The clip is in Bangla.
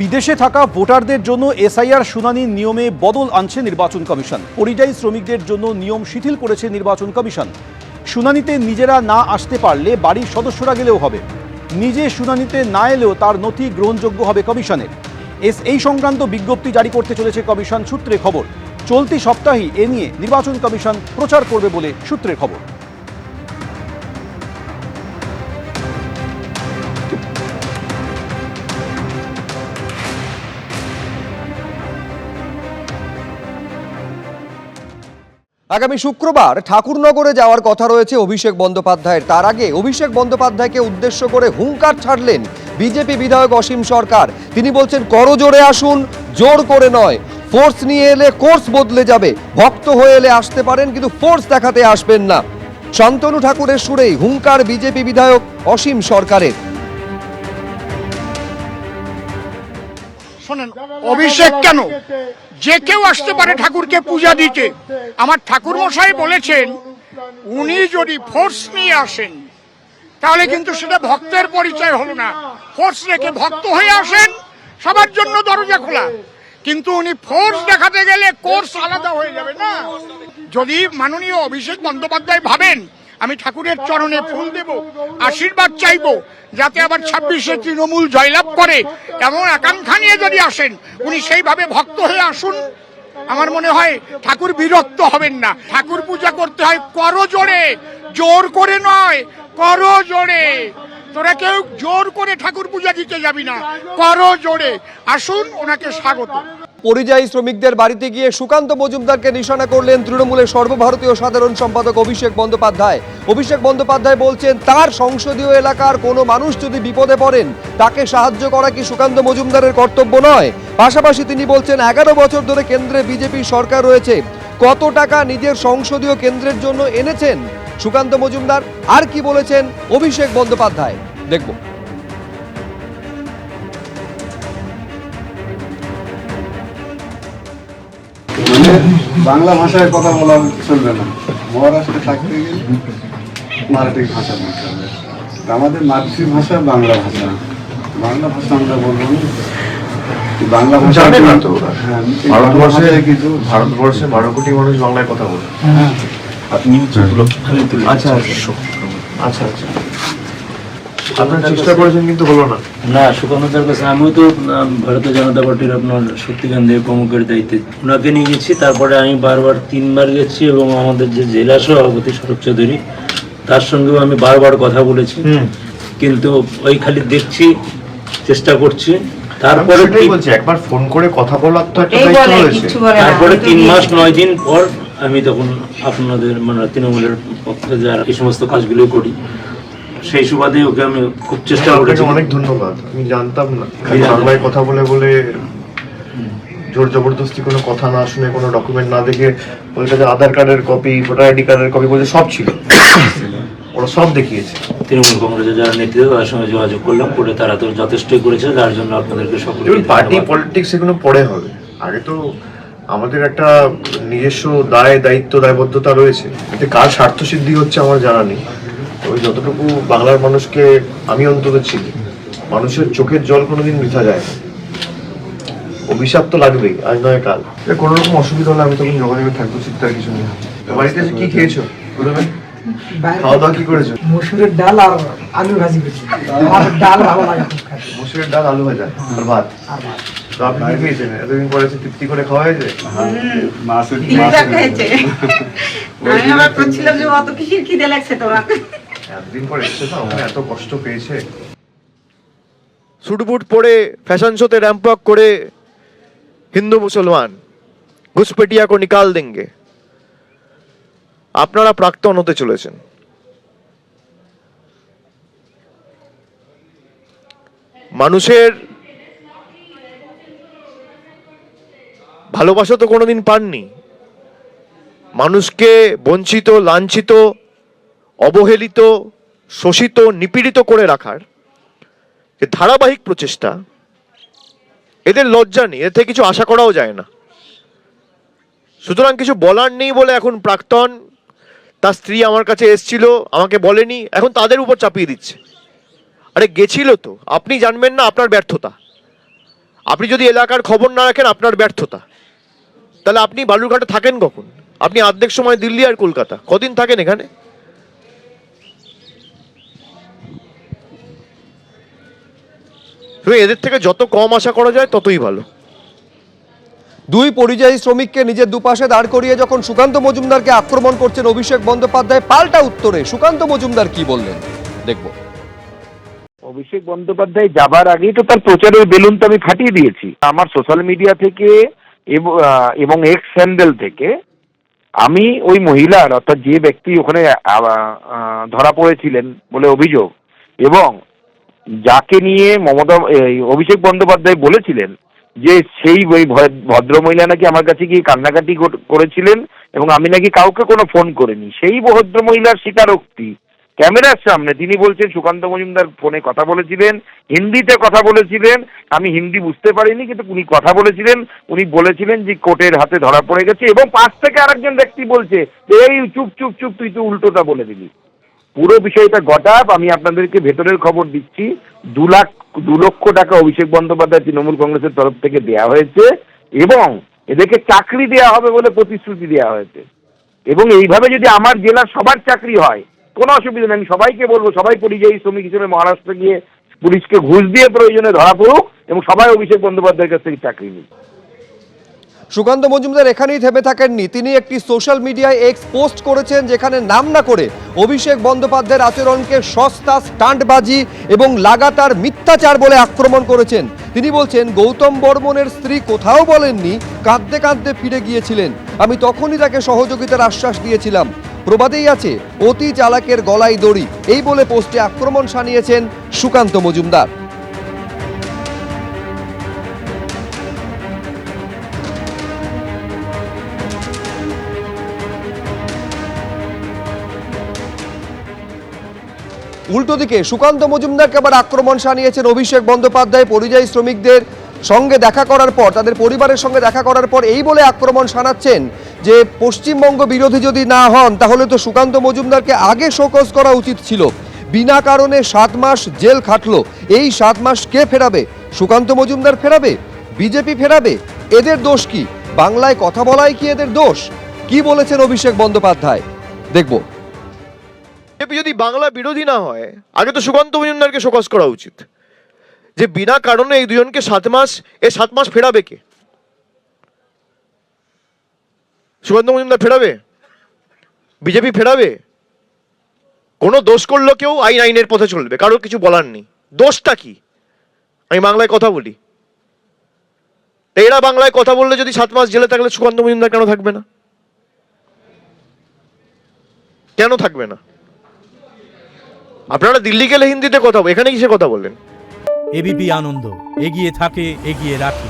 বিদেশে থাকা ভোটারদের জন্য এসআইআর শুনানির নিয়মে বদল আনছে নির্বাচন কমিশন। পরিযায়ী শ্রমিকদের জন্য নিয়ম শিথিল করেছে নির্বাচন কমিশন। শুনানিতে নিজেরা না আসতে পারলে বাড়ির সদস্যরা গেলেও হবে। নিজে শুনানিতে না এলেও তার নথি গ্রহণযোগ্য হবে কমিশনের। এস, এই সংক্রান্ত বিজ্ঞপ্তি জারি করতে চলেছে কমিশন সূত্রে খবর। চলতি সপ্তাহেই এ নিয়ে নির্বাচন কমিশন প্রচার করবে বলে সূত্রের খবর। আগামী শুক্রবার ঠাকুরনগরে যাওয়ার কথা রয়েছে অভিষেক বন্দ্যোপাধ্যায়ের। তার আগে অভিষেক বন্দ্যোপাধ্যায়কে উদ্দেশ্য করে হুঙ্কার ছাড়লেন বিজেপি বিধায়ক অসীম সরকার। তিনি বলছেন করজোড়ে আসুন, জোর করে নয়। ফোর্স নিয়ে এলে কোর্স বদলে যাবে। ভক্ত হয়ে এলে আসতে পারেন, কিন্তু ফোর্স দেখাতে আসবেন না। শান্তনু ঠাকুরের সুরেই হুঙ্কার বিজেপি বিধায়ক অসীম সরকারের। শোনেন, অভিষেক কেন? যে কেউ আসতে পারে ঠাকুরকে পূজা দিতে। আমার ঠাকুর মশাই বলেছেন, উনি যদি ফোর্স নিয়ে আসেন, তাহলে কিন্তু সেটা ভক্তের পরিচয় হলো না। ফোর্স রেখে ভক্ত হয়ে আসেন, সবার জন্য দরজা খোলা। কিন্তু উনি ফোর্স দেখাতে গেলে কোর্স আলাদা হয়ে যাবে না। যদি মাননীয় অভিষেক বন্দ্যোপাধ্যায় ভাবেন আমি ঠাকুরের চরণে ফুল দেব, আশীর্বাদ চাইব, যাতে আবার ছাব্বিশে তৃণমূল জয়লাভ করে। এমন আকাঙ্ক্ষা নিয়ে যদি আসেন, উনি সেইভাবে ভক্ত হয়ে আসুন। আমার মনে হয় ঠাকুর বিরক্ত হবেন না। ঠাকুর পূজা করতে হয় করো জোরে, জোর করে নয়, করো জোরে। তোরা কেউ জোর করে ঠাকুর পূজা দিতে যাবি না, করো জোরে। আসুন, ওনাকে স্বাগত। পরিযায়ী শ্রমিকদের বাড়িতে গিয়ে সুকান্ত মজুমদারকে নিশানা করলেন তৃণমূলের সর্বভারতীয় সাধারণ সম্পাদক অভিষেক বন্দ্যোপাধ্যায়। অভিষেক বন্দ্যোপাধ্যায় বলছেন, তার সংসদীয় এলাকার কোনো মানুষ যদি বিপদে পড়েন, তাকে সাহায্য করা কি সুকান্ত মজুমদারের কর্তব্য নয়? পাশাপাশি তিনি বলছেন, এগারো বছর ধরে কেন্দ্রে বিজেপি সরকার রয়েছে। কত টাকা নিজের সংসদীয় কেন্দ্রের জন্য এনেছেন সুকান্ত মজুমদার? আর কি বলেছেন অভিষেক বন্দ্যোপাধ্যায়? দেখব। মানে? বাংলা ভাষায় কথা বলা চলবে না। মহারাষ্ট্রে থাকতে গেলে মারাঠি ভাষা বলতে হবে। আমাদের মাতৃভাষা বাংলা ভাষা। বাংলা ভাষা আমরা বলব না। বাংলা ভাষা জানে না তো হ্যাঁ, ভারতবর্ষে কিছু ভারতবর্ষে বারো কোটি মানুষ বাংলায় কথা বলে। আচ্ছা আচ্ছা আচ্ছা। আপনার চেষ্টা করেছেন কিন্তু হলো না। না সুকান্তদার কাছে আমিও তো ভারতীয় জনতা পার্টির আপনার শক্তিকান্ত দেব প্রমুখের দায়িত্বে। ওনাকে নিয়ে গেছি তারপরে আমি বারবার তিনবার গেছি এবং আমাদের যে জেলা সভাপতি শরৎ চৌধুরী তার সঙ্গেও আমি বারবার কথা বলেছি। কিন্তু ওই খালি দেখছি চেষ্টা করছি। তারপরে বলছি একবার ফোন করে কথা বলার তো একটা দায়িত্ব রয়েছে। তারপরে তিন মাস নয় দিন পর আমি তখন আপনাদের মানে তৃণমূলের পক্ষে যারা এই সমস্ত কাজগুলো করি সেই সুবাদে ওকে আমি খুব চেষ্টা করেছি অনেক ধন্যবাদ। আমি জানতাম না। বাংলায় কথা বলে বলে জোর জবরদস্তি কোনো কথা না শুনে কোনো ডকুমেন্ট না দেখে ওদের কাছে আধার কার্ডের কপি ভোটার আইডি কার্ডের কপি বলে সব ছিল। ওরা সব দেখিয়েছে। তৃণমূল কংগ্রেসের যারা নেতৃত্ব তাদের সঙ্গে যোগাযোগ করলাম করে তারা তো যথেষ্টই করেছে তার জন্য আপনাদেরকে যেমন পার্টি পলিটিক্স এগুলো পরে হবে। আগে তো আমাদের একটা নিজস্ব দায় দায়িত্ব দায়বদ্ধতা রয়েছে। এতে কার স্বার্থ সিদ্ধি হচ্ছে আমার জানা নেই। তবে যতটুকু বাংলার মানুষকে আমি অন্তত চিনি মানুষের চোখের জল কোনোদিন বৃথা যায় না। অভিশাপ তো লাগবেই আজ নয় কাল। কোনো রকম অসুবিধা হলে আমি তখন যোগাযোগে থাকব চিন্তার কিছু নেই। বাড়িতে এসে কি খেয়েছো? প্রথমে খাওয়া দাওয়া কি করেছ? মসুরের ডাল আর আলু ভাজি করছি। আমার ডাল ভালো লাগে মসুরের ডাল আলু ভাজা আর ভাত? আর ভাত। তো আপনি কি খেয়েছেন? এতদিন পরে এসে তৃপ্তি করে খাওয়া হয়েছে? খেয়েছে। আমি আবার করছিলাম যে অত কিসির খিদে লাগছে তোমার? এতদিন পর এসছে না ওখানে এত কষ্ট পেয়েছে। সুটবুট পরে ফ্যাশন শোতে র্যাম্প করে হিন্দু মুসলমান ঘুসপেটিয়া নিকাল দেঙ্গে। আপনারা প্রাক্তন হতে চলেছেন। মানুষের ভালোবাসা তো কোনোদিন পাননি। মানুষকে বঞ্চিত, লাঞ্ছিত অবহেলিত, শোষিত, নিপীড়িত করে রাখার ধারাবাহিক প্রচেষ্টা, এদের লজ্জা নেই থেকে কিছু আশা করাও যায় না। সুতরাং কিছু বলার নেই বলে এখন প্রাক্তন, তার স্ত্রী আমার কাছে এসছিল, আমাকে বলেনি, এখন তাদের উপর চাপিয়ে দিচ্ছে। আরে গেছিল তো, আপনি জানবেন না আপনার ব্যর্থতা। আপনি যদি এলাকার খবর না রাখেন, আপনার ব্যর্থতা। তাহলে আপনি বালুরঘাটে থাকেন কখন? আপনি অর্ধেক সময় দিল্লি আর কলকাতা, কদিন থাকেন এখানে? তো এদের থেকে যত কম আশা করা যায় ততই ভালো। দুই পরিযায়ী শ্রমিককে নিজের দুপাশে দাঁড় করিয়ে যখন সুকান্ত মজুমদারকে আক্রমণ করছেন অভিষেক বন্দ্যোপাধ্যায় পাল্টা উত্তরে। সুকান্ত মজুমদার কি বললেন? দেখব। অভিষেক বন্দ্যোপাধ্যায় যাবার আগেই তো তার প্রচারের বেলুন তো আমি ফাটিয়ে দিয়েছি। আমার সোশ্যাল মিডিয়া থেকে এবং এক্স স্যান্ডেল থেকে আমি ওই মহিলার অর্থাৎ যে ব্যক্তি ওখানে ধরা পড়েছিলেন বলে অভিযোগ এবং যাকে নিয়ে মমতা অভিষেক বন্দ্যোপাধ্যায় বলেছিলেন যে সেই ওই ভদ- ভদ্রমহিলা নাকি আমার কাছে গিয়ে কান্নাকাটি করেছিলেন এবং আমি নাকি কাউকে কোনো ফোন করিনি। সেই ভদ্রমহিলার স্বীকারোক্তি ক্যামেরার সামনে, তিনি বলছেন, সুকান্ত মজুমদার ফোনে কথা বলেছিলেন, হিন্দিতে কথা বলেছিলেন, আমি হিন্দি বুঝতে পারিনি, কিন্তু উনি কথা বলেছিলেন, উনি বলেছিলেন যে কোর্টের হাতে ধরা পড়ে গেছে এবং পাশ থেকে আরেকজন ব্যক্তি বলছে, এই চুপ চুপ চুপ, তুই তো উল্টোটা বলে দিলি। পুরো বিষয়টা গটাপ আমি আপনাদেরকে ভেতরের খবর দিচ্ছি। দু লাখ, দু লক্ষ টাকা অভিষেক বন্দ্যোপাধ্যায় তৃণমূল কংগ্রেসের তরফ থেকে দেওয়া হয়েছে এবং এদেরকে চাকরি দেওয়া হবে বলে প্রতিশ্রুতি দেওয়া হয়েছে। এবং এইভাবে যদি আমার জেলার সবার চাকরি হয়, কোনো অসুবিধা নেই। আমি সবাইকে বলব, সবাই পরিযায়ী শ্রমিক হিসেবে মহারাষ্ট্র গিয়ে পুলিশকে ঘুষ দিয়ে প্রয়োজনে ধরা পড়ুক এবং সবাই অভিষেক বন্দ্যোপাধ্যায়ের কাছ থেকে চাকরি নিক। সুকান্ত মজুমদার এখানেই থেমে থাকেননি। তিনি একটি সোশ্যাল মিডিয়ায় এক্স পোস্ট করেছেন যেখানে নাম না করে অভিষেক বন্দ্যোপাধ্যায়ের আচরণকে সস্তা স্টান্টবাজি এবং লাগাতার মিথ্যাচার বলে আক্রমণ করেছেন। তিনি বলছেন, গৌতম বর্মনের স্ত্রী কোথাও বলেননি, কাঁদতে কাঁদতে ফিরে গিয়েছিলেন। আমি তখনই তাকে সহযোগিতার আশ্বাস দিয়েছিলাম। প্রবাদেই আছে, অতি চালাকের গলায় দড়ি। এই বলে পোস্টে আক্রমণ সানিয়েছেন সুকান্ত মজুমদার। উল্টো দিকে, সুকান্ত মজুমদারকে আবার আক্রমণ সানিয়েছেন অভিষেক বন্দ্যোপাধ্যায়। পরিযায়ী শ্রমিকদের সঙ্গে দেখা করার পর, তাদের পরিবারের সঙ্গে দেখা করার পর এই বলে আক্রমণ শানাচ্ছেন যে, পশ্চিমবঙ্গ বিরোধী যদি না হন, তাহলে তো সুকান্ত মজুমদারকে আগে শোকজ করা উচিত ছিল। বিনা কারণে সাত মাস জেল খাটলো। এই সাত মাস কে ফেরাবে? সুকান্ত মজুমদার ফেরাবে? বিজেপি ফেরাবে? এদের দোষ কি? বাংলায় কথা বলাই কি এদের দোষ? কি বলেছেন অভিষেক বন্দ্যোপাধ্যায়? দেখব। বিজেপি যদি বাংলা বিরোধী না হয়, আগে তো সুকান্ত মজুমদারকে শোকজ করা উচিত। যে বিনা কারণে এই দুজনকে সাত মাস, এ সাত মাস ফেরাবে কে? সুকান্ত মজুমদার ফেরাবে? বিজেপি ফেরাবে? কোনো দোষ করল কেউ, আইন আইনের পথে চলবে, কারোর কিছু বলার নেই। দোষটা কি? আমি বাংলায় কথা বলি। এরা বাংলায় কথা বললে যদি সাত মাস জেলে থাকলে সুকান্ত মজুমদার কেন থাকবে না? কেন থাকবে না? আপনারা দিল্লি গেলে হিন্দিতে কথা এখানে কিসে কথা বললেন? এবিপি আনন্দ, এগিয়ে থাকে, এগিয়ে রাখে।